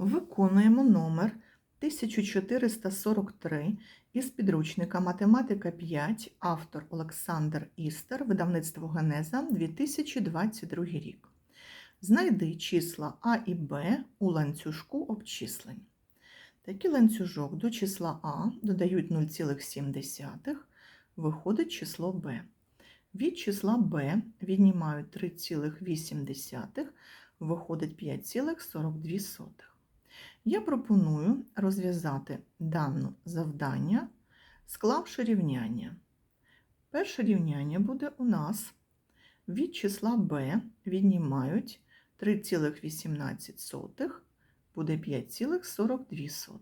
Виконуємо номер 1443 із підручника Математика 5, автор Олександр Істер, видавництво Генеза 2022 рік. Знайди числа А і Б у ланцюжку обчислень. Такий ланцюжок до числа А додають 0,7, виходить число Б. Від числа Б віднімають 3,8, виходить 5,42. Я пропоную розв'язати дане завдання, склавши рівняння. Перше рівняння буде у нас від числа b віднімають 3,18, буде 5,42.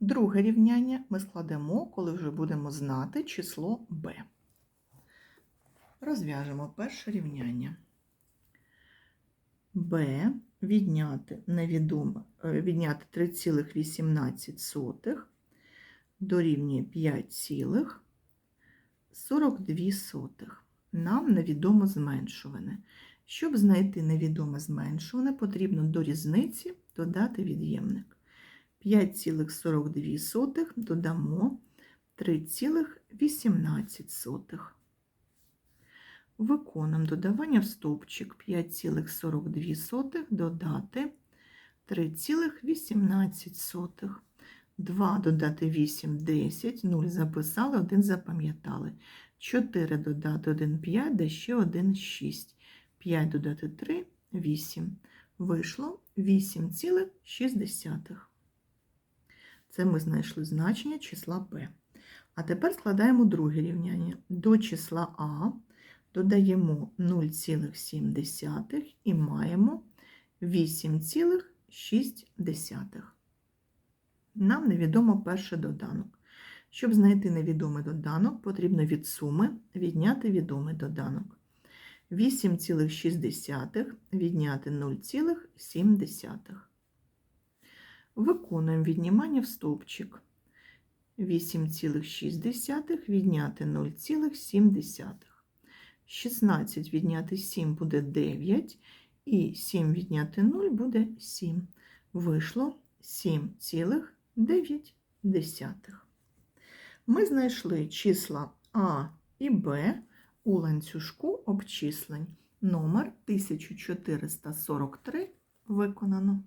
Друге рівняння ми складемо, коли вже будемо знати число b. Розв'яжемо перше рівняння. b відняти невідоме, відняти 3,18 дорівнює 5,42. Нам невідомо зменшуване. Щоб знайти невідоме зменшуване, потрібно до різниці додати від'ємник. 5,42 додамо 3,18. Виконуємо додавання в стовпчик 5,42 додати 3,18. 2 додати 8 10, 0 записали, 1 запам'ятали. 4 додати 1 5, да ще 1 6. 5 додати 3 8. Вийшло 8,6. Це ми знайшли значення числа P. А тепер складаємо друге рівняння. До числа А додаємо 0,7 і маємо 8,6. Нам невідомо перший доданок. Щоб знайти невідомий доданок, потрібно від суми відняти відомий доданок. 8,6 відняти 0,7. Виконуємо віднімання в стовпчик. 8,6 відняти 0,7. 16 відняти 7 буде 9, і 7 відняти 0 буде 7. Вийшло 7,9. Ми знайшли числа А і Б у ланцюжку обчислень. Номер 1443 виконано.